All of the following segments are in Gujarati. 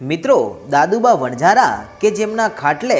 મિત્રો, દાદુબા વણઝારા કે જેમના ખાટલે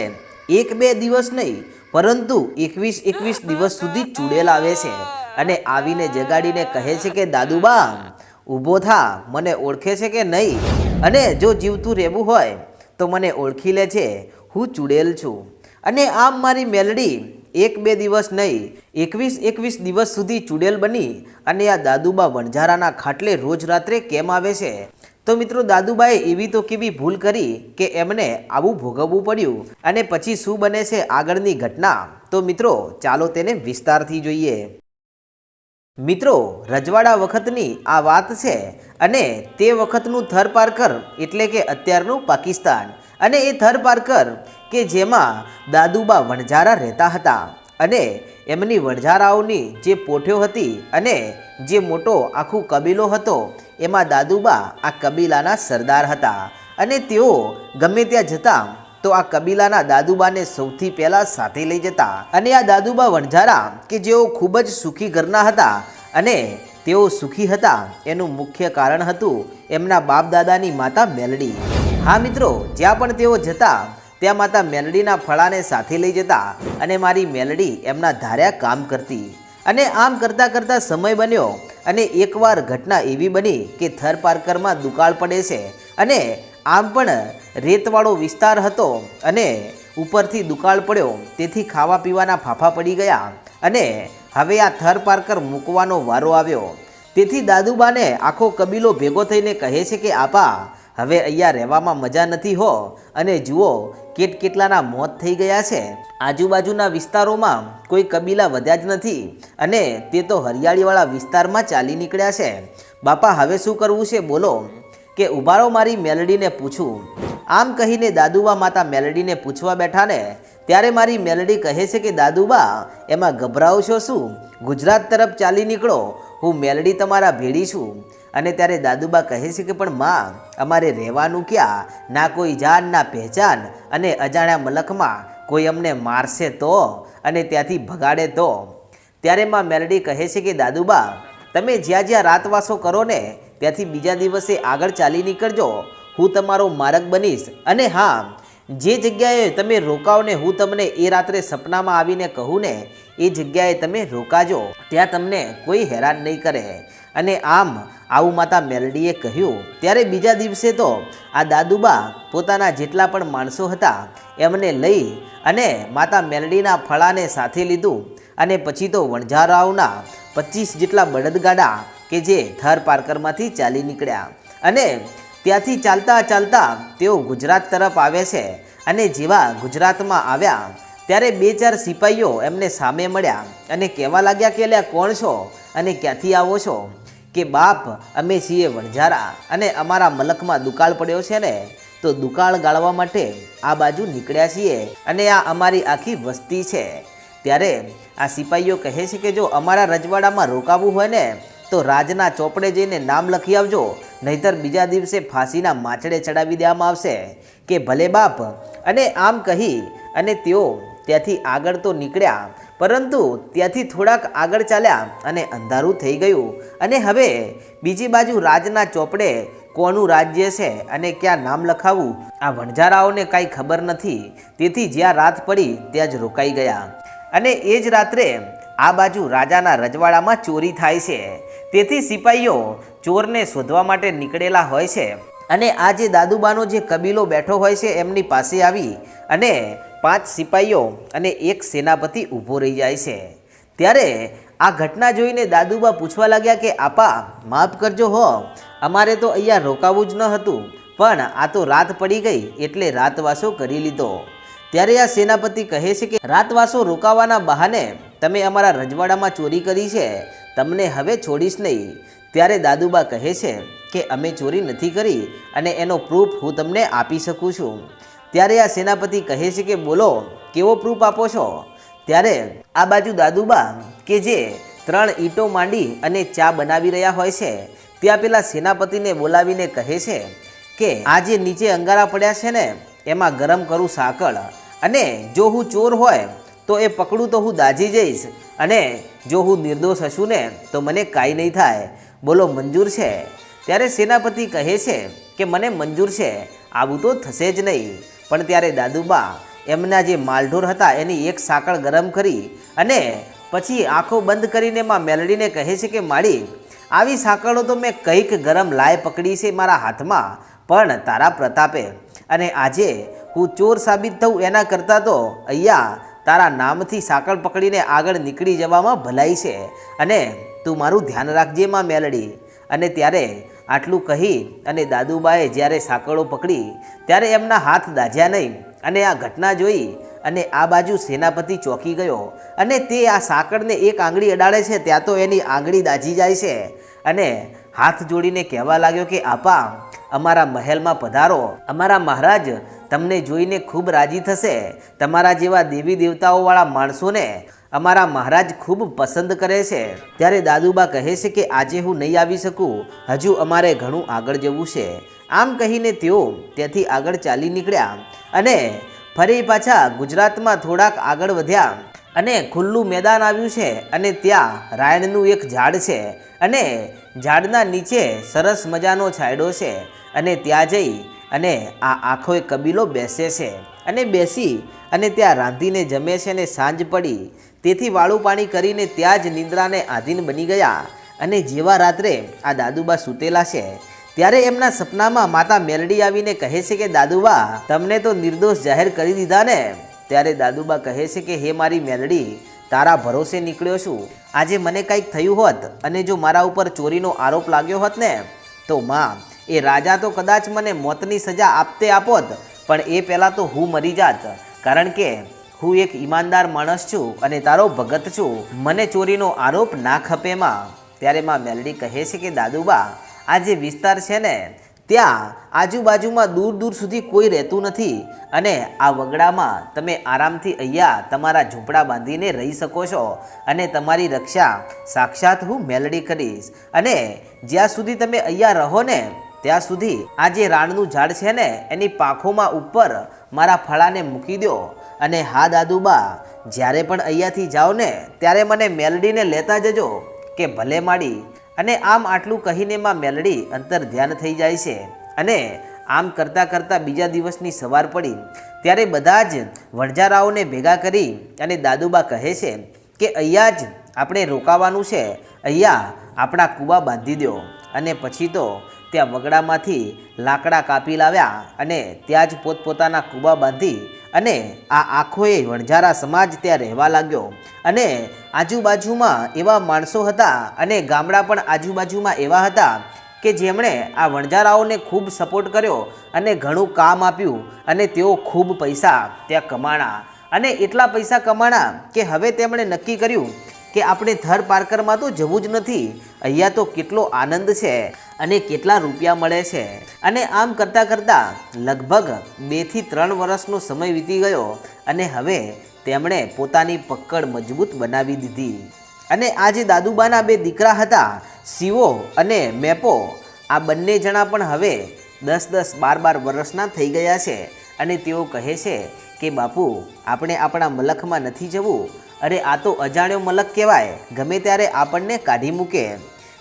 એક બે દિવસ નહીં, પરંતુ એકવીસ એકવીસ દિવસ સુધી ચૂડેલ આવે છે અને આવીને જગાડીને કહે છે કે, દાદુબા, ઊભો થા, મને ઓળખે છે કે નહીં? અને જો જીવતું રહેવું હોય, તો મને ઓળખી લે છે. હું ચૂડેલ છું. અને આમ મારી મેલડી એક બે દિવસ નહીં, એકવીસ એકવીસ દિવસ સુધી ચૂડેલ બની અને આ દાદુબા વણઝારાના ખાટલે રોજ રાત્રે કેમ આવે છે? તો મિત્રો દાદુબાએ એવી તો કેવી ભૂલ કરી કે એમને આવું ભોગવવું પડ્યું? અને પછી શું બને છે આગળની ઘટના? તો મિત્રો ચાલો તેને વિસ્તારથી જોઈએ. મિત્રો, રજવાડા વખતની આ વાત છે અને તે વખતનું થર પારકર એટલે કે અત્યારનું પાકિસ્તાન. અને એ થર પારકર કે જેમાં દાદુબા વણઝારા રહેતા હતા. અને એમની વણઝારાઓની જે પોઠ્યો હતી અને જે મોટો આખું કબીલો હતો, એમાં દાદુબા આ કબીલાના સરદાર હતા. અને તેઓ ગમે ત્યાં જતા, તો આ કબીલાના દાદુબાને સૌથી પહેલાં સાથે લઈ જતા. અને આ દાદુબા વણઝારા કે જેઓ ખૂબ જ સુખી ઘરના હતા અને તેઓ સુખી હતા, એનું મુખ્ય કારણ હતું એમના બાપ દાદાની માતા મેલડી. હા મિત્રો, જ્યાં પણ તેઓ જતા, ત્યાં માતા મેલડીના ફળાને સાથે લઈ જતા અને મારી મેલડી એમના ધાર્યા કામ કરતી. અને આમ કરતાં કરતાં સમય બન્યો અને એકવાર ઘટના એવી બની કે થર પાર્કરમાં દુકાળ પડે છે અને આમ પણ રેતવાળો વિસ્તાર હતો અને ઉપરથી દુકાળ પડ્યો, તેથી ખાવા પીવાના ફાફા પડી ગયા અને હવે આ થર પાર્કર મૂકવાનો વારો આવ્યો. તેથી દાદુબાને આખો કબીલો ભેગો થઈને કહે છે કે, આપા હવે અહીંયા રહેવામાં મજા નથી હો. અને જુઓ કેટ કેટલાના મોત થઈ ગયા છે. આજુબાજુના વિસ્તારોમાં કોઈ કબીલા વધ્યા જ નથી. અને તે તો હરિયાળીવાળા વિસ્તારમાં ચાલી નીકળ્યા છે. બાપા, હવે શું કરવું છે બોલો? કે ઉભારો મારી મેલડીને પૂછું. આમ કહીને દાદુબા માતા મેલડીને પૂછવા બેઠા ને ત્યારે મારી મેલડી કહે છે કે, દાદુબા, એમાં ગભરાવ છો શું? ગુજરાત તરફ ચાલી નીકળો. હું મેલડી તમારા ભેડી છું. અને ત્યારે દાદુબા કહે છે કે, પણ માં, અમારે રહેવાનું ક્યાં? ના કોઈ જાન, ના પહેચાન. અને અજાણ્યા મલકમાં કોઈ અમને મારશે તો? અને ત્યાંથી ભગાડે તો? ત્યારે માં મેલડી કહે છે કે, દાદુબા, તમે જ્યાં જ્યાં રાતવાસો કરો ને, ત્યાંથી બીજા દિવસે આગળ ચાલી નીકળજો. હું તમારો માર્ગ બનીશ. અને હા, જે જગ્યાએ તમે રોકાવ ને હું તમને એ રાત્રે સપનામાં આવીને કહું ને એ જગ્યાએ તમે રોકાજો. ત્યાં તમને કોઈ હેરાન નહીં કરે. અને આમ આવું માતા મેલડીએ કહ્યું. ત્યારે બીજા દિવસે તો આ દાદુબા પોતાના જેટલા પણ માણસો હતા, એમને લઈ અને માતા મેલડીના ફળાને સાથે લીધું. અને પછી તો વણઝારાઓના પચીસ જેટલા બળદગાડા કે જે થર પાર્કરમાંથી ચાલી નીકળ્યા. અને ત્યાંથી ચાલતા ચાલતા તેઓ ગુજરાત તરફ આવે છે. અને જેવા ગુજરાતમાં આવ્યા ત્યારે બે ચાર સિપાહીઓ એમને સામે મળ્યા અને કહેવા લાગ્યા કે અલ્યા કોણ છો? અને ક્યાંથી આવો છો? કે બાપ, અમે છીએ વણઝારા અને અમારા મલકમાં દુકાળ પડ્યો છે ને, તો દુકાળ ગાળવા માટે આ બાજુ નીકળ્યા છીએ અને આ અમારી આખી વસ્તી છે. ત્યારે આ સિપાહીઓ કહે છે કે, જો અમારા રજવાડામાં રોકાવું હોય ને, તો રાજના ચોપડે જઈને નામ લખી આવજો, નહીતર બીજા દિવસે ફાંસીના માછડે ચડાવી દેવામાં આવશે. કે, ભલે બાપ. અને આમ કહી અને તેઓ ત્યાંથી આગળ તો નીકળ્યા, પરંતુ ત્યાંથી થોડાક આગળ ચાલ્યા અને અંધારું થઈ ગયું. અને હવે બીજી બાજુ રાજના ચોપડે કોનું રાજ્ય છે અને ક્યાં નામ લખાવું, આ વણઝારાઓને કાંઈ ખબર નથી. તેથી જ્યાં રાત પડી ત્યાં જ રોકાઈ ગયા. અને એ જ રાત્રે આ બાજુ રાજાના રજવાડામાં ચોરી થાય છે. તેથી સિપાહીઓ ચોરને શોધવા માટે નીકળેલા હોય છે. અને આ જે દાદુબાનો જે કબીલો બેઠો હોય છે, એમની પાસે આવી અને પાંચ સિપાહીઓ અને એક સેનાપતિ ઊભો રહી જાય છે. ત્યારે આ ઘટના જોઈને દાદુબા પૂછવા લાગ્યા કે, આપા, માફ કરજો હો. અમારે તો અહીંયા રોકાવું જ ન હતું, પણ આ તો રાત પડી ગઈ એટલે રાતવાસો કરી લીધો. ત્યારે આ સેનાપતિ કહે છે કે, રાતવાસો રોકાવાના બહાને તમે અમારા રજવાડામાં ચોરી કરી છે. તમને હવે છોડીશ નહીં. ત્યારે દાદુબા કહે છે કે, અમે ચોરી નથી કરી અને એનો પ્રૂફ હું તમને આપી શકું છું. ત્યારે આ સેનાપતિ કહે છે કે, બોલો, કેવો પ્રૂફ આપો છો? ત્યારે આ બાજુ દાદુબા કે જે ત્રણ ઈંટો માંડી અને ચા બનાવી રહ્યા હોય છે, ત્યાં પેલા સેનાપતિને બોલાવીને કહે છે કે, આ જે નીચે અંગારા પડ્યા છે ને, એમાં ગરમ કરું સાકળ અને જો હું ચોર હોય, તો એ પકડું તો હું દાજી જઈશ અને જો હું નિર્દોષ હશું ને, તો મને કાંઈ નહીં થાય. બોલો, મંજૂર છે. ત્યારે સેનાપતિ કહે છે કે, મને મંજૂર છે, આવું તો થશે જ નહીં. પણ ત્યારે દાદુબા એમના જે માલઢોર હતા એની એક સાંકળ ગરમ કરી અને પછી આંખો બંધ કરીને માં મેલડીને કહે છે કે, માળી, આવી સાંકળો તો મેં કંઈક ગરમ લાય પકડી છે મારા હાથમાં, પણ તારા પ્રતાપે. અને આજે હું ચોર સાબિત થઉં એના કરતાં તો અહીંયા તારા નામથી સાંકળ પકડીને આગળ નીકળી જવામાં ભલાઈ છે. અને તું મારું ધ્યાન રાખજે માં મેલડી. અને ત્યારે આટલું કહી અને દાદુબાએ જ્યારે સાંકળો પકડી, ત્યારે એમના હાથ દાઝ્યા નહીં અને આ ઘટના જોઈ અને આ બાજુ સેનાપતિ ચોંકી ગયો અને તે આ સાંકળને એક આંગળી અડાડે છે, ત્યાં તો એની આંગળી દાઝી જાય છે. અને હાથ જોડીને કહેવા લાગ્યો કે, આપા, અમારા મહેલમાં પધારો. અમારા મહારાજ તમને જોઈને ખૂબ રાજી થશે. તમારા જેવા દેવી દેવતાઓવાળા માણસોને અમારા મહારાજ ખૂબ પસંદ કરે છે. ત્યારે દાદુબા કહે છે કે આજે હું નહીં આવી શકું. હજુ અમારે ઘણું આગળ જવું છે. આમ કહીને તેઓ ત્યાંથી આગળ ચાલી નીકળ્યા અને ફરી પાછા ગુજરાતમાં થોડાક આગળ વધ્યા અને ખુલ્લું મેદાન આવ્યું છે અને ત્યાં રાયણનું એક ઝાડ છે અને ઝાડના નીચે સરસ મજાનો છાંયડો છે અને ત્યાં જઈ અને આ આખો કબીલો બેસે છે અને બેસી અને ત્યાં રાંધીને જમે છે અને સાંજ પડી. તેથી વાળું પાણી કરીને ત્યાં જ નિંદ્રાને આધીન બની ગયા અને જેવા રાત્રે આ દાદુબા સૂતેલા છે, ત્યારે એમના સપનામાં માતા મેલડી આવીને કહે છે કે, દાદુબા, તમને તો નિર્દોષ જાહેર કરી દીધા ને? ત્યારે દાદુબા કહે છે કે, હે મારી મેલડી, તારા ભરોસે નીકળ્યો છું. આજે મને કંઈક થયું હોત અને જો મારા ઉપર ચોરીનો આરોપ લાગ્યો હોત ને, તો માં, એ રાજા તો કદાચ મને મોતની સજા આપતે આપોત, પણ એ પહેલાં તો હું મરી જાત. કારણ કે હું એક ઈમાનદાર માણસ છું અને તારો ભગત છું. મને ચોરીનો આરોપ ના ખપે માં. ત્યારે માં મેલડી કહે છે કે, દાદુબા, આ જે વિસ્તાર છે ને, ત્યાં આજુબાજુમાં દૂર દૂર સુધી કોઈ રહેતું નથી. અને આ વગડામાં તમે આરામથી અહીંયા તમારા ઝૂંપડા બાંધીને રહી શકો છો. અને તમારી રક્ષા સાક્ષાત હું મેલડી કરીશ. અને જ્યાં સુધી તમે અહીંયા રહો ને, ત્યાં સુધી આ જે રાણનું ઝાડ છે ને, એની પાંખોમાં ઉપર મારા ફળાને મૂકી દો. અને હા, દાદુબા, જ્યારે પણ અહીંયાથી જાઓ ને, ત્યારે મને મેલડીને લેતા જજો, કે ભલે માડી. અને આમ આટલું કહીને માં મેલડી અંતર ધ્યાન થઈ જાય છે. અને આમ કરતાં કરતાં બીજા દિવસની સવાર પડી. ત્યારે બધા જ વણજારાઓને ભેગા કરી અને દાદુબા કહે છે કે અહીંયા જ આપણે રોકાવાનું છે. અહીંયા આપણા કૂવા બાંધી દો. અને પછી તો ત્યાં વગડામાંથી લાકડા કાપી લાવ્યા અને ત્યાં જ પોતપોતાના કૂવા બાંધી અને આ આખોએ વણઝારા સમાજ ત્યાં રહેવા લાગ્યો. અને આજુબાજુમાં એવા માણસો હતા અને ગામડા પણ આજુબાજુમાં એવા હતા કે જેમણે આ વણઝારાઓને ખૂબ સપોર્ટ કર્યો અને ઘણું કામ આપ્યું અને તેઓ ખૂબ પૈસા ત્યાં કમાણા. અને એટલા પૈસા કમાણા કે હવે તેમણે નક્કી કર્યું કે આપણે થર પાર્કરમાં તો જવું જ નથી. અહીંયા તો કેટલો આનંદ છે અને કેટલા રૂપિયા મળે છે. અને આમ કરતાં કરતાં લગભગ બેથી ત્રણ વર્ષનો સમય વીતી ગયો અને હવે તેમણે પોતાની પકડ મજબૂત બનાવી દીધી. અને આ જે દાદુબાના બે દીકરા હતા શિવો અને મેપો, આ બંને જણા પણ હવે દસ દસ બાર બાર વર્ષના થઈ ગયા છે. અને તેઓ કહે છે કે, બાપુ, આપણે આપણા મલખમાં નથી જવું. અરે આ તો અજાણ્યો મલક કહેવાય. ગમે ત્યારે આપણને કાઢી મૂકે.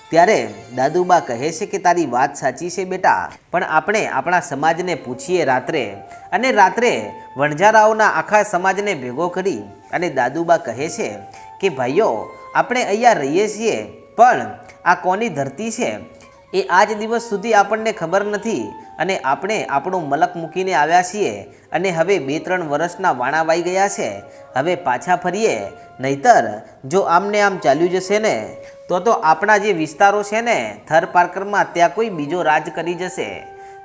ત્યારે દાદુબા કહે છે કે તારી વાત સાચી છે બેટા. પણ આપણે આપણા સમાજને પૂછીએ રાત્રે. અને રાત્રે વણઝારાઓના આખા સમાજને ભેગો કરી અને દાદુબા કહે છે કે, ભાઈઓ, આપણે અહીંયા રહીએ છીએ, પણ આ કોની ધરતી છે? એ આજ દિવસ સુધી આપણને ખબર નથી અને આપણે આપણો મલક મૂકીને આવ્યા છીએ અને હવે બે ત્રણ વર્ષના વાણા વાઈ ગયા છે. હવે પાછા ફરીએ. નહીતર જો આમને આમ ચાલ્યું જશે ને, તો તો આપણા જે વિસ્તારો છે ને, થર પાર્કરમાં ત્યાં કોઈ બીજો રાજ કરી જશે.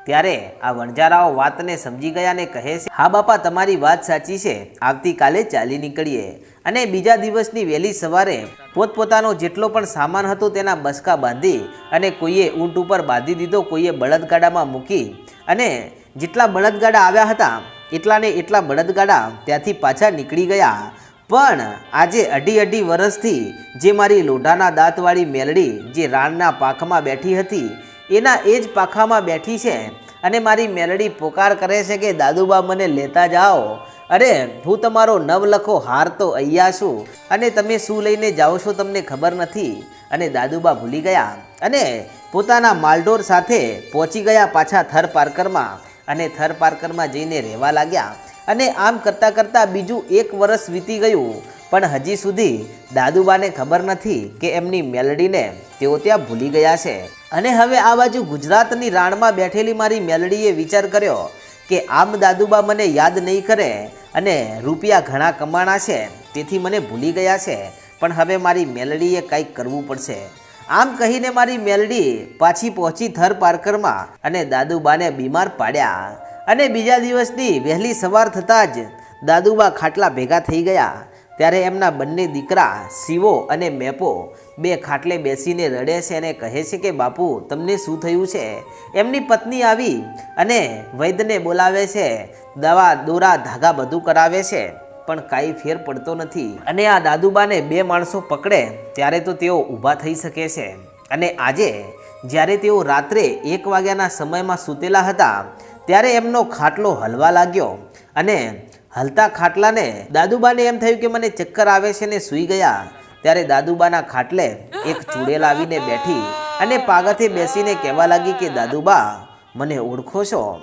ત્યારે આ વણજારાઓ વાતને સમજી ગયા ને કહે છે, હા બાપા, તમારી વાત સાચી છે. આવતીકાલે ચાલી નીકળીએ. અને બીજા દિવસની વહેલી સવારે પોતપોતાનો જેટલો પણ સામાન હતો તેના બસકા બાંધી અને કોઈએ ઊંટ ઉપર બાંધી દીધો, કોઈએ બળદગાડામાં મૂકી. અને જેટલા બળદગાડા આવ્યા હતા, એટલાને એટલા બળદગાડા ત્યાંથી પાછા નીકળી ગયા. પણ આજે અઢી અઢી વર્ષથી જે મારી લોઢાના દાંતવાળી મેલડી જે રાણના પાખમાં બેઠી હતી, એના એ જ પાખામાં બેઠી છે અને મારી મેલડી પોકાર કરે છે કે, દાદુબા, મને લેતા જાઓ. અરે, હું તમારો નવલખો હાર તો અહીંયા છું. અને તમે શું લઈને જાઓ છો તમને ખબર નથી. અને દાદુબા ભૂલી ગયા. અને પોતાના માલઢોર સાથે પહોંચી ગયા પાછા થર પાર્કરમાં. અને થર પાર્કરમાં જઈને રહેવા લાગ્યા. અને આમ કરતાં કરતાં બીજું એક વર્ષ વીતી ગયું. પણ હજી સુધી દાદુબાને ખબર નથી કે એમની મેલડીને તેઓ ત્યાં ભૂલી ગયા છે. અને હવે આ બાજુ ગુજરાતની રાણમાં બેઠેલી મારી મેલડીએ વિચાર કર્યો. કે આમ દાદુબા મને યાદ નહીં કરે અને રૂપિયા ઘણા કમાણા છે, તેથી મને ભૂલી ગયા છે. પણ હવે મારી મેલડીએ કંઈક કરવું પડશે. આમ કહીને મારી મેલડી પાછી પહોંચી થર પાર્કરમાં અને દાદુબાને બીમાર પાડ્યા. અને બીજા દિવસની વહેલી સવાર થતાં જ દાદુબા ખાટલા ભેગા થઈ ગયા. ત્યારે એમના બંને દીકરા શિવો અને મેપો બે ખાટલે બેસીને રડે છે અને કહે છે કે, બાપુ, તમને શું થયું છે? એમની પત્ની આવી અને વૈદ્યને બોલાવે છે, દવા, દોરા, ધાગા બધું કરાવે છે, પણ કાંઈ ફેર પડતો નથી. અને આ દાદુબાને બે માણસો પકડે ત્યારે તો તેઓ ઊભા થઈ શકે છે. અને આજે, જ્યારે તેઓ રાત્રે એક વાગ્યાના સમયમાં સૂતેલા હતા, ત્યારે એમનો ખાટલો હલવા લાગ્યો અને હલતા ખાટલાને દાદુબાને એમ થયું કે મને ચક્કર આવે છે ને સૂઈ ગયા. ત્યારે દાદુબાના ખાટલે એક ચૂડેલ આવીને બેઠી અને પાગથે બેસીને કહેવા લાગી કે, દાદુબા, મને ઓળખો છો?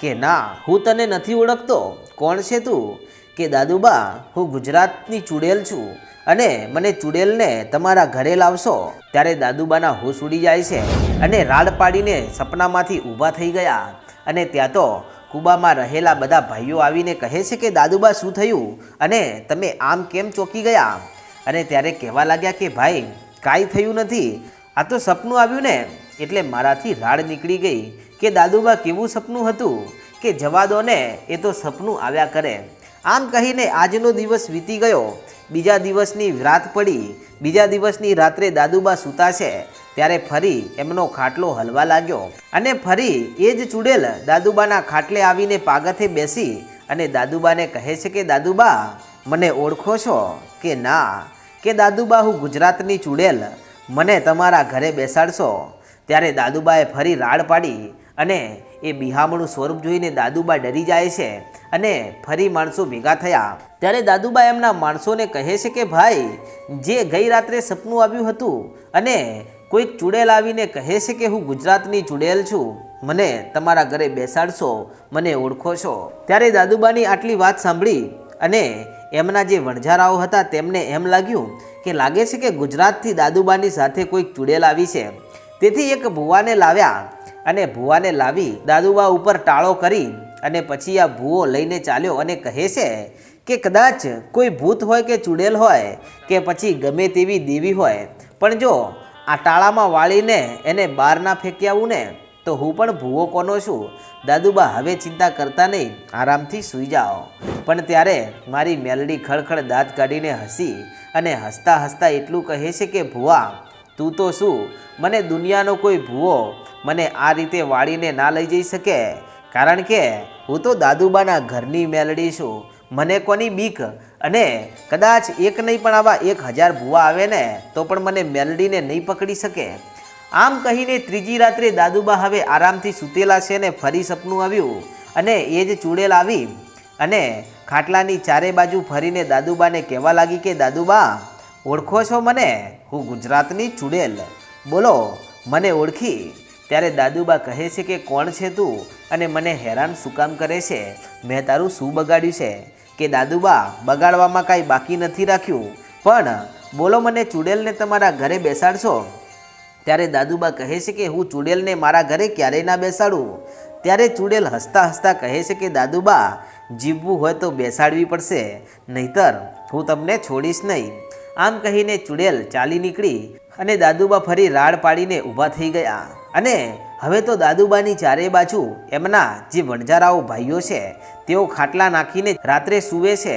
કે, ના, હું તને નથી ઓળખતો. કોણ છે તું? કે, દાદુબા, હું ગુજરાતની ચૂડેલ છું અને મને ચૂડેલને તમારા ઘરે લાવશો. ત્યારે દાદુબાના હોશ ઉડી જાય છે અને રાડ પાડીને સપનામાંથી ઊભા થઈ ગયા અને ત્યાં તો કુબામાં રહેલા બધા ભાઈઓ આવીને કહે છે કે, દાદુબા, શું થયું? અને તમે આમ કેમ ચોકી ગયા? અને ત્યારે કહેવા લાગ્યા કે, ભાઈ, કાંઈ થયું નથી. આ તો સપનું આવ્યું ને, એટલે મારાથી રાડ નીકળી ગઈ કે, દાદુબા, કેવું સપનું હતું? કે, જવા દો ને, એ તો સપનું આવ્યા કરે. આમ કહીને આજનો દિવસ વીતી ગયો. બીજા દિવસની રાત પડી. બીજા દિવસની રાત્રે દાદુબા સૂતા છે. ત્યારે ફરી એમનો ખાટલો હલવા લાગ્યો અને ફરી એ જ ચૂડેલ દાદુબાના ખાટલે આવીને પાગથે બેસી અને દાદુબાને કહે છે કે, દાદુબા, મને ઓળખો છો કે ના? કે દાદુબા, હું ગુજરાતની ચૂડેલ. મને તમારા ઘરે બેસાડશો. ત્યારે દાદુબાએ ફરી રાડ પાડી અને એ બિહામણું સ્વરૂપ જોઈને દાદુબા ડરી જાય છે અને ફરી માણસો ભેગા થયા. ત્યારે દાદુબા એમના માણસોને કહે છે કે, ભાઈ, જે ગઈ રાત્રે સપનું આવ્યું હતું અને કોઈક ચૂડેલ આવીને કહે છે કે હું ગુજરાતની ચૂડેલ છું. મને તમારા ઘરે બેસાડશો, મને ઓળખો છો ત્યારે દાદુબાની આટલી વાત સાંભળી અને એમના જે વણઝારાઓ હતા તેમને એમ લાગ્યું કે લાગે છે કે ગુજરાતથી દાદુબાની સાથે કોઈક ચૂડેલ આવી છે. તેથી એક ભુવાને લાવ્યા અને ભુવાને લાવી દાદુબા ઉપર ટાળો કરી અને પછી આ ભૂવો લઈને ચાલ્યો અને કહે છે કે કદાચ કોઈ ભૂત હોય કે ચૂડેલ હોય કે પછી ગમે તેવી દેવી હોય. પણ જો આ ટાળામાં વાળીને એને બહાર ના ફેંકી આવું ને તો હું પણ ભૂવો કોનો છું? દાદુબા હવે ચિંતા કરતા નહીં, આરામથી સૂઈ જાઓ. પણ ત્યારે મારી મેલડી ખડખડ દાંત કાઢીને હસી અને હસતા હસતા એટલું કહે છે કે, ભુવા, તું તો શું? મને દુનિયાનો કોઈ ભૂવો મને આ રીતે વાળીને ના લઈ જઈ શકે? કારણ કે હું તો દાદુબાના ઘરની મેલડી છું. મને કોની બીક? અને કદાચ એક નહીં પણ આવા એક હજાર ભૂવા આવે ને, તો પણ મને મેલડીને નહીં પકડી શકે. આમ કહીને ત્રીજી રાત્રે દાદુબા હવે આરામથી સૂતેલા છે ને ફરી સપનું આવ્યું અને એ જ ચૂડેલ આવી અને ખાટલાની ચારે બાજુ ફરીને દાદુબાને કહેવા લાગી કે, દાદુબા, ઓળખો છો મને? હું ગુજરાતની ચૂડેલ. બોલો, મને ઓળખી. ત્યારે દાદુબા કહે છે કે, કોણ છે તું? અને મને હેરાન શું કામ કરે છે? મેં તારું શું બગાડ્યું છે? કે દાદુબા, બગાડવામાં કાંઈ બાકી નથી રાખ્યું. પણ બોલો મને ચૂડેલને તમારા ઘરે બેસાડશો? ત્યારે દાદુબા કહે છે કે હું ચૂડેલને મારા ઘરે ક્યારેય ના બેસાડું. ત્યારે ચૂડેલ હસતા હસતા કહે છે કે, દાદુબા, જીવવું હોય તો બેસાડવી પડશે, નહીતર હું તમને છોડીશ નહીં. આમ કહીને ચૂડેલ ચાલી નીકળી અને દાદુબા ફરી રાડ પાડીને ઊભા થઈ ગયા. અને હવે તો દાદુબાની ચારે બાજુ એમના જે વણજારાઓ ભાઈઓ છે, તેઓ ખાટલા નાખીને રાત્રે સૂવે છે.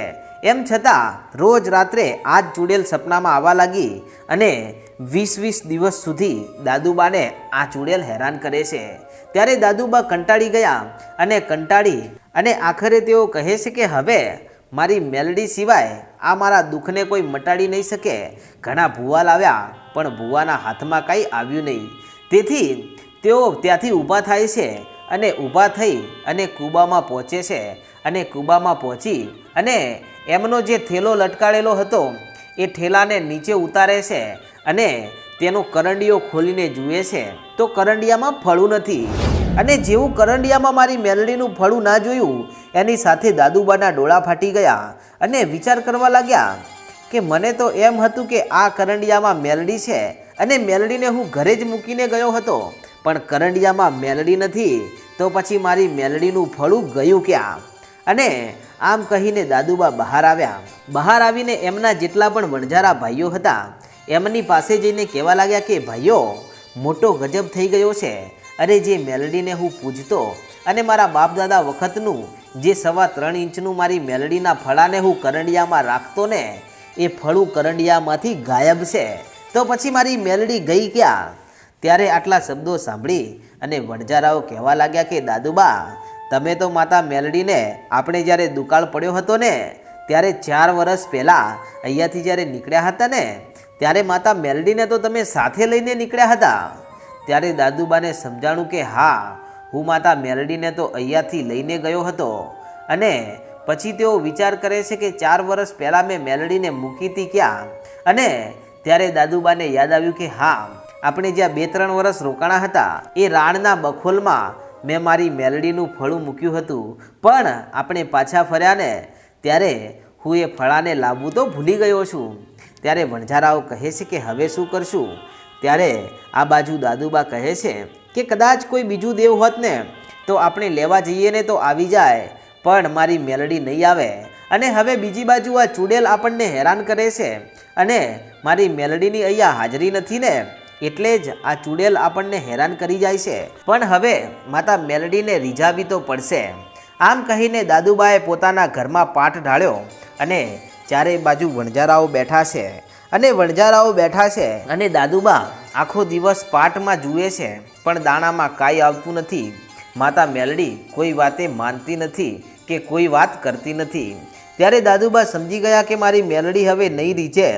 એમ છતાં, રોજ રાત્રે આ જ ચૂડેલ સપનામાં આવવા લાગી અને વીસ વીસ દિવસ સુધી દાદુબાને આ ચૂડેલ હેરાન કરે છે. ત્યારે દાદુબા કંટાળી ગયા અને કંટાળી અને આખરે તેઓ કહે છે કે, હવે મારી મેલડી સિવાય આ મારા દુઃખને કોઈ મટાડી નહીં શકે. ઘણા ભૂવા લાવ્યા, પણ ભૂવાના હાથમાં કાંઈ આવ્યું નહીં. તેથી તેઓ ત્યાંથી ઊભા થાય છે અને ઊભા થઈ અને કૂબામાં પહોંચે છે અને કૂબામાં પહોંચી અને એમનો જે થેલો લટકાડેલો હતો એ ઠેલાને નીચે ઉતારે છે અને તેનો કરંડિયો ખોલીને જુએ છે. તો કરંડિયામાં ફળું નથી. અને જેવું કરંડિયામાં મારી મેલડીનું ફળું ના જોયું, એની સાથે દાદુબાના ડોળા ફાટી ગયા અને વિચાર કરવા લાગ્યા કે મને તો એમ હતું કે આ કરંડિયામાં મેલડી છે અને મેલડીને હું ઘરે જ મૂકીને ગયો હતો. પણ કરંડિયામાં મેલડી નથી, તો પછી મારી મેલડીનું ફળું ગયું ક્યાં? અને આમ કહીને દાદુબા બહાર આવ્યા. બહાર આવીને એમના જેટલા પણ વણઝારા ભાઈઓ હતા, એમની પાસે જઈને કહેવા લાગ્યા કે, ભાઈઓ, મોટો ગજબ થઈ ગયો છે. અરે, જે મેલડીને હું પૂજતો અને મારા બાપ દાદા વખતનું જે સવા ત્રણ ઇંચનું મારી મેલડીના ફળાને હું કરંડિયામાં રાખતો ને, એ ફળું કરંડિયામાંથી ગાયબ છે. તો પછી મારી મેલડી ગઈ ક્યાં? ત્યારે આટલા શબ્દો સાંભળી અને વણજારાઓ કહેવા લાગ્યા કે, દાદુબા, તમે તો માતા મેલડીને આપણે જ્યારે દુકાળ પડ્યો હતો ને, ત્યારે ચાર વર્ષ પહેલાં અહીંયાથી જ્યારે નીકળ્યા હતા ને, ત્યારે માતા મેલડીને તો તમે સાથે લઈને નીકળ્યા હતા. ત્યારે દાદુબાને સમજાણું કે, હા, હું માતા મેલડીને તો અહીંયાથી લઈને ગયો હતો. અને પછી તેઓ વિચાર કરે છે કે ચાર વર્ષ પહેલાં મેં મેલડીને મૂકી હતી ક્યાં? અને ત્યારે દાદુબાને યાદ આવ્યું કે, હા આપણે જ્યાં બે ત્રણ વર્ષ રોકાણા હતા, એ રાણના બખોલમાં મેં મારી મેલડીનું ફળું મૂક્યું હતું. પણ આપણે પાછા ફર્યા ને, ત્યારે હું એ ફળાને લાવવું તો ભૂલી ગયો છું. ત્યારે વણઝારાઓ કહે છે કે, હવે શું કરશું? ત્યારે આ બાજુ દાદુબા કહે છે કે, કદાચ કોઈ બીજું દેવ હોત ને, તો આપણે લેવા જઈએ ને તો આવી જાય, પણ મારી મેલડી નહીં આવે. અને હવે બીજી બાજુ આ ચૂડેલ આપણને હેરાન કરે છે. અને મારી મેલડીની અહીંયા હાજરી નથી ને એટલે જ આ ચૂડેલ આપણને હેરાન કરી જાય છે. પણ હવે માતા મેલડીને રીઝાવી તો પડશે. આમ કહીને દાદુબાએ પોતાના ઘરમાં પાઠ ઢાળ્યો અને ચારે બાજુ વણજારાઓ બેઠા છે અને વણજારાઓ બેઠા છે અને દાદુબા આખો દિવસ પાઠમાં જુએ છે, પણ દાણામાં કાંઈ આવતું નથી. માતા મેલડી કોઈ વાતે માનતી નથી કે કોઈ વાત કરતી નથી. ત્યારે દાદુબા સમજી ગયા કે મારી મેલડી હવે નહીં રીચે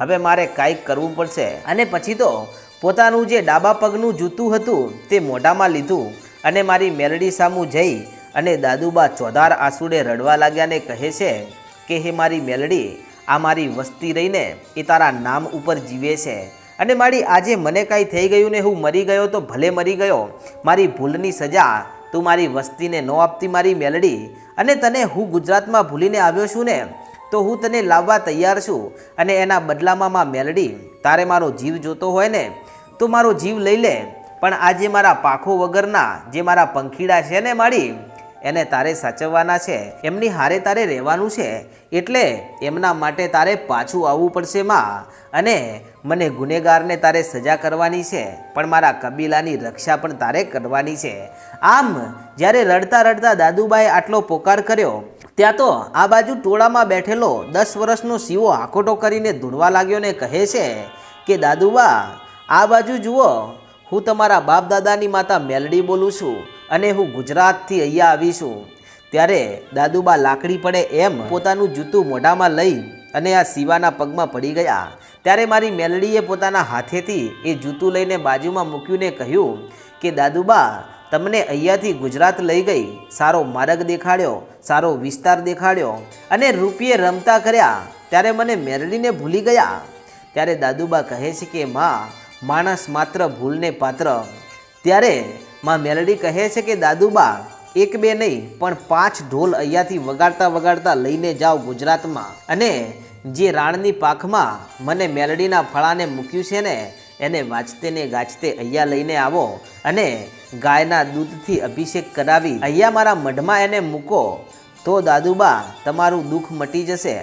હવે મારે કાંઈક કરવું પડશે. અને પછી તો પોતાનું જે ડાબા પગનું જૂતું હતું તે મોઢામાં લીધું અને મારી મેલડી સામું જઈ અને દાદુબા ચોધાર આંસુડે રડવા લાગ્યા ને કહે છે કે, હે મારી મેલડી, આ મારી વસ્તી રહીને એ તારા નામ ઉપર જીવે છે અને મારી આજે મને કાંઈ થઈ ગયું ને હું મરી ગયો તો ભલે મરી ગયો. મારી ભૂલની સજા તું મારી વસ્તીને ન આપતી મારી મેલડી અને તને હું ગુજરાતમાં ભૂલીને આવ્યો છું ને તો હું તને લાવવા તૈયાર છું અને એના બદલામાં માં મેલડી, તારે મારો જીવ જોતો હોય ને, તો મારો જીવ લઈ લે. પણ આજે મારા પાખો વગરના જે મારા પંખીડા છે ને મારી એને તારે સાચવવાના છે. એમની હારે તારે રહેવાનું છે. એટલે એમના માટે તારે પાછું આવવું પડશે માં. અને મને ગુનેગારને તારે સજા કરવાની છે. પણ મારા કબીલાની રક્ષા પણ તારે કરવાની છે. આમ, જ્યારે રડતા રડતા દાદુબાએ આટલો પોકાર કર્યો ત્યાં તો આ બાજુ ટોળામાં બેઠેલો દસ વર્ષનો શિવો આખોટો કરીને ધૂળવા લાગ્યો ને કહે છે કે, દાદુબા, આ બાજુ જુઓ, હું તમારા બાપ દાદાની માતા મેલડી બોલું છું અને હું ગુજરાતથી અહીંયા આવી છું. ત્યારે દાદુબા લાકડી પડે એમ પોતાનું જૂતું મોઢામાં લઈ અને આ શિવાના પગમાં પડી ગયા. ત્યારે મારી મેલડીએ પોતાના હાથેથી એ જૂતું લઈને બાજુમાં મૂક્યું ને કહ્યું કે, દાદુબા તમને અહીંયાથી ગુજરાત લઈ ગઈ, સારો માર્ગ દેખાડ્યો, સારો વિસ્તાર દેખાડ્યો અને રૂપિયે રમતા કર્યા, ત્યારે મને મેરડીને ભૂલી ગયા. ત્યારે દાદુબા કહે છે કે, માં, માણસ માત્ર ભૂલને પાત્ર. ત્યારે માં મેલડી કહે છે કે, દાદુબા, એક બે નહીં, પણ પાંચ ઢોલ અહીંયાથી વગાડતા વગાડતા લઈને જાઓ ગુજરાતમાં. અને જે રાણની પાખમાં મને મેલડીના ફળાને મૂક્યું છે ને, એને વાંચતે ને ગાજતે અહીંયા લઈને આવો અને ગાયના દૂધથી અભિષેક કરાવી અહીંયા મારા મઢમાં એને મૂકો, તો દાદુબા, તમારું દુઃખ મટી જશે.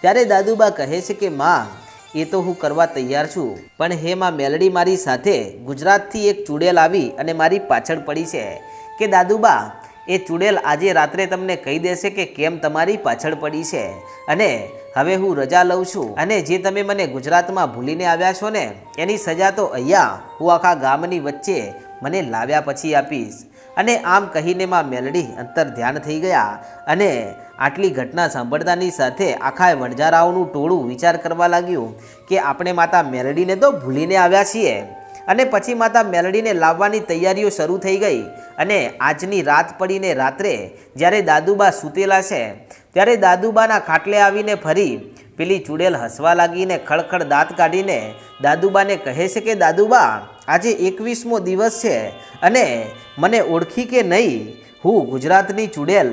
ત્યારે દાદુબા કહે છે કે, માં, એ તો હું કરવા તૈયાર છું, પણ હે માં, મેલડી મારી સાથે ગુજરાતથી એક ચૂડેલ આવી અને મારી પાછળ પડી છે. કે, દાદુબા, એ ચૂડેલ આજે રાત્રે તમને કહી દેશે કે કેમ તમારી પાછળ પડી છે અને હવે હું રજા લઉં છું અને જે તમે મને ગુજરાતમાં ભૂલીને આવ્યા છો ને, એની સજા તો અહીંયા હું આખા ગામની વચ્ચે મને લાવ્યા પછી આપીશ. અને આમ કહીને માં મેલડી અંતર ધ્યાન થઈ ગયા અને આટલી ઘટના સાંભળતાની સાથે આખા વણજારાઓનું ટોળું વિચાર કરવા લાગ્યું કે આપણે માતા મેલડીને તો ભૂલીને આવ્યા છીએ. અને પછી માતા મેલડીને લાવવાની તૈયારીઓ શરૂ થઈ ગઈ અને આજની રાત પડીને રાત્રે જ્યારે દાદુબા સૂતેલા છે, ત્યારે દાદુબાના ખાટલે આવીને ફરી પેલી ચૂડેલ હસવા લાગીને ખડખડ દાંત કાઢીને, દાદુબાને કહે છે કે, દાદુબા, આજે એકવીસમો દિવસ છે અને મને ઓળખી કે નહીં? હું ગુજરાતની ચૂડેલ.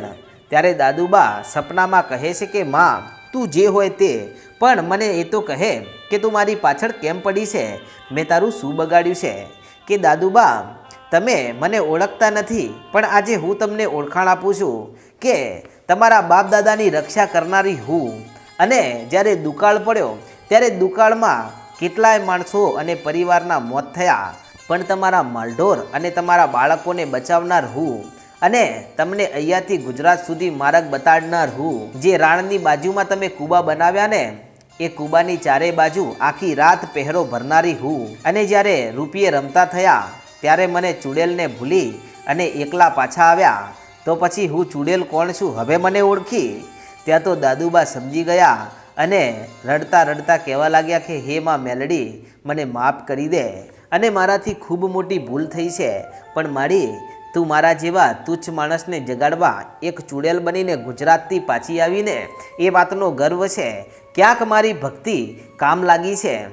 ત્યારે દાદુબા સપનામાં કહે છે કે, માં, તું જે હોય તે, પણ મને એ તો કહે કે તું મારી પાછળ કેમ પડી છે? મેં તારું શું બગાડ્યું છે? કે દાદુબા, તમે મને ઓળખતા નથી, પણ આજે હું તમને ઓળખાણ આપું છું કે તમારા બાપ દાદાની રક્ષા કરનારી હું. અને જ્યારે દુકાળ પડ્યો, ત્યારે દુકાળમાં કેટલાય માણસો અને પરિવારના મોત થયા. પણ તમારા માલઢોર અને તમારા બાળકોને બચાવનાર હું અને તમને અહીંયાથી ગુજરાત સુધી માર્ગ બતાડનાર હું. જે રાણની બાજુમાં તમે કૂબા બનાવ્યા ને, એ કૂબાની ચારે બાજુ આખી રાત પહેરો ભરનારી હું. અને જ્યારે રૂપિયે રમતા થયા, ત્યારે મને ચૂડેલને ભૂલી અને એકલા પાછા આવ્યા. તો પછી હું ચૂડેલ કોણ છું? હવે મને ઓળખી. ત્યાં તો દાદુબા સમજી ગયા અને રડતા રડતા કહેવા લાગ્યા કે, હે માં મેલડી, મને માફ કરી દે અને મારાથી ખૂબ મોટી ભૂલ થઈ છે. પણ મારી, તું મારા જેવા તુચ્છ માણસને જગાડવા એક ચૂડેલ બનીને ગુજરાતથી પાછી આવીને એ વાતનો ગર્વ છે. ક્યાંક મારી ભક્તિ કામ લાગી છે.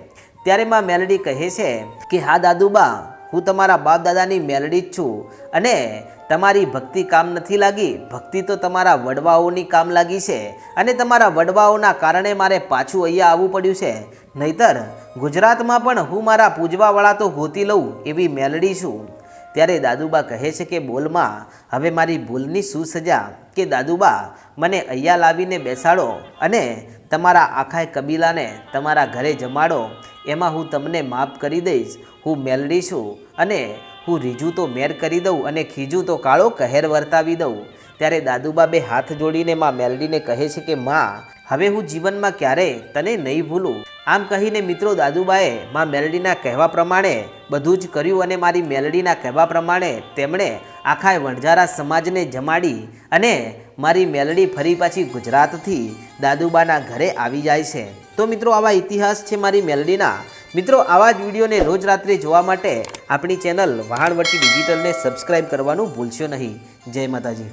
ત્યારે માં મેલડી કહે છે કે, હા દાદુબા, હું તમારા બાપ દાદાની મેલડી જ છું અને તમારી ભક્તિ કામ નથી લાગી? ભક્તિ તો તમારા વડવાઓની કામ લાગી છે. અને તમારા વડવાઓના કારણે મારે પાછું અહીંયા આવવું પડ્યું છે. નહીતર, ગુજરાતમાં પણ હું મારા પૂજવાવાળા તો ગોતી લઉં એવી મેલડી છું. ત્યારે દાદુબા કહે છે કે બોલમાં હવે મારી ભૂલની શું સજા? કે દાદુબા, મને અહીંયા લાવીને બેસાડો અને તમારા આખા કબીલાને તમારા ઘરે જમાડો. એમાં હું તમને માફ કરી દઈશ. હું મેલડી છું અને હું રીજું તો મેર કરી દઉં અને ખીજું તો કાળો કહેર વર્તાવી દઉં. ત્યારે દાદુબા બે હાથ જોડીને માં મેલડીને કહે છે કે, માં, હવે હું જીવનમાં ક્યારેય તને નહીં ભૂલું? આમ કહીને મિત્રો દાદુબાએ માં મેલડીના કહેવા પ્રમાણે બધું જ કર્યું અને મારી મેલડીના કહેવા પ્રમાણે તેમણે આખા વણઝારા સમાજને જમાડી અને મારી મેલડી ફરી પાછી ગુજરાતથી દાદુબાના ઘરે આવી જાય છે. તો મિત્રો, આવા ઇતિહાસ છે મારી મેલડીના. મિત્રો, આવા જ વિડીયોને રોજ રાત્રે જોવા માટે આપણી ચેનલ વહાણવટી ડિજિટલને સબસ્ક્રાઈબ કરવાનું ભૂલશો નહીં. જય માતાજી.